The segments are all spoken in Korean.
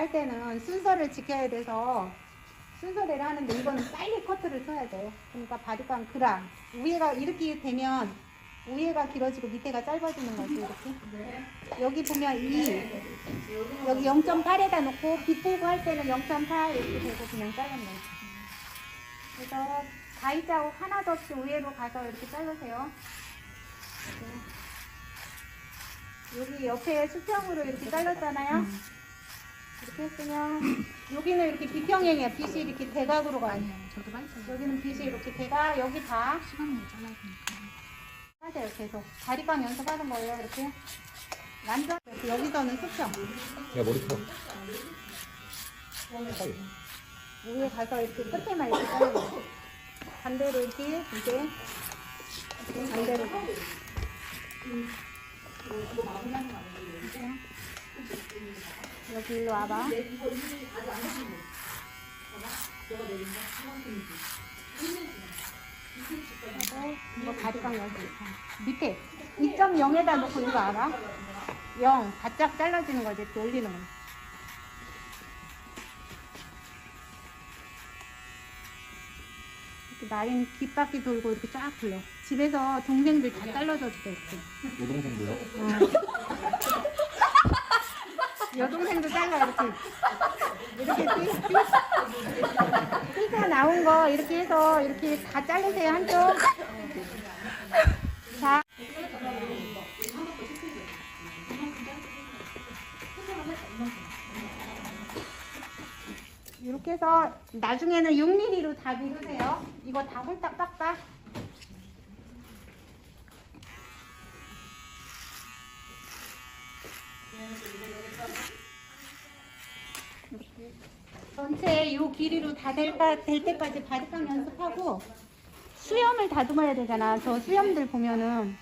할 때는 순서를 지켜야 돼서 순서대로 하는데 이거는 빨리 커트를 쳐야 돼요. 그러니까 바디감 그라 위에가 이렇게 되면 위에가 길어지고 밑에가 짧아지는 거지 이렇게. 여기 보면 이 여기 0.8에다 놓고 빗대고 할 때는 0.8 이렇게 되고 그냥 거지. 그래서 가위 자국 하나도 없이 위로 가서 이렇게 자르세요. 여기 옆에 수평으로 이렇게 잘랐잖아요. 이렇게 했으면 여기는 이렇게 비평행이야. 빛이 이렇게 대각으로 가요. 저도 많이 써요. 여기는 빛이 이렇게 대각, 여기 다 시간이. 하세요. 계속 다리감 연습하는 거예요. 이렇게 완전 이렇게 여기서는 수평. 야 머리 펴. 위에 가서 이렇게 끝에만 이렇게 자르고 반대로 이렇게 이제 반대로 여기 일로 와봐 이거 가리광 여기 밑에 2.0에다 놓고 이거 알아? 0 바짝 잘라지는 거지 이렇게 올리는 거 이렇게 라인 뒷바퀴 돌고 이렇게 쫙 불러. 집에서 동생들 다 잘라줘도 돼, 이렇게. 여동생도요? 여동생도 잘라, 이렇게. 이렇게 삐, 삐. 삐가 나온 거 이렇게 해서 이렇게 다 자르세요, 한쪽. 자. 이렇게 해서 나중에는 6mm로 다 미루세요. 이거 다 홀딱 빡빡. 전체 요 길이로 다 될, 될 때까지 바리깡 연습하고 수염을 다듬어야 되잖아. 저 수염들 보면은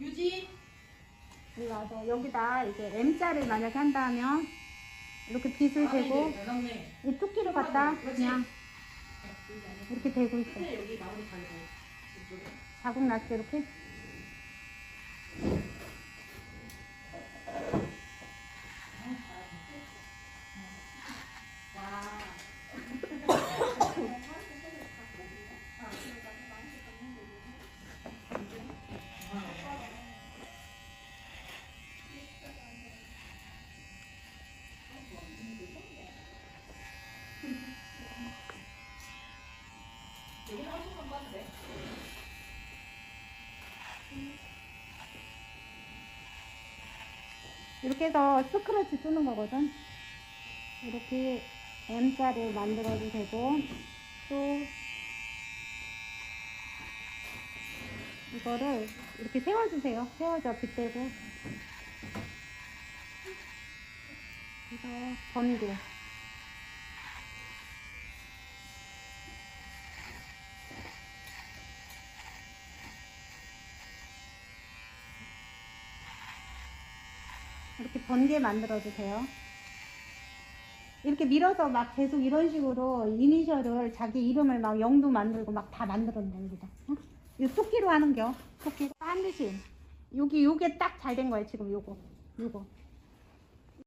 유지. 여기 와서 여기다 이제 M자를 만약에 한다면 이렇게 빗을 대고 이 뚜끼를 갖다 그냥 이렇게 대고 있어. 자국 났어 이렇게. 이렇게 해서 스크래치 쓰는 거거든. 이렇게 M자를 만들어도 되고 또 이거를 이렇게 세워주세요. 세워줘 빗대고 그래서 번개 이렇게 번개 만들어도 돼요. 이렇게 밀어서 막 계속 이런 식으로 이니셜을 자기 이름을 막 영도 만들고 막 다 만들었네 여기다. 응? 이 토끼로 하는 겨. 토끼 반드시 여기 요게 딱 잘 된 거예요 지금 요거 요거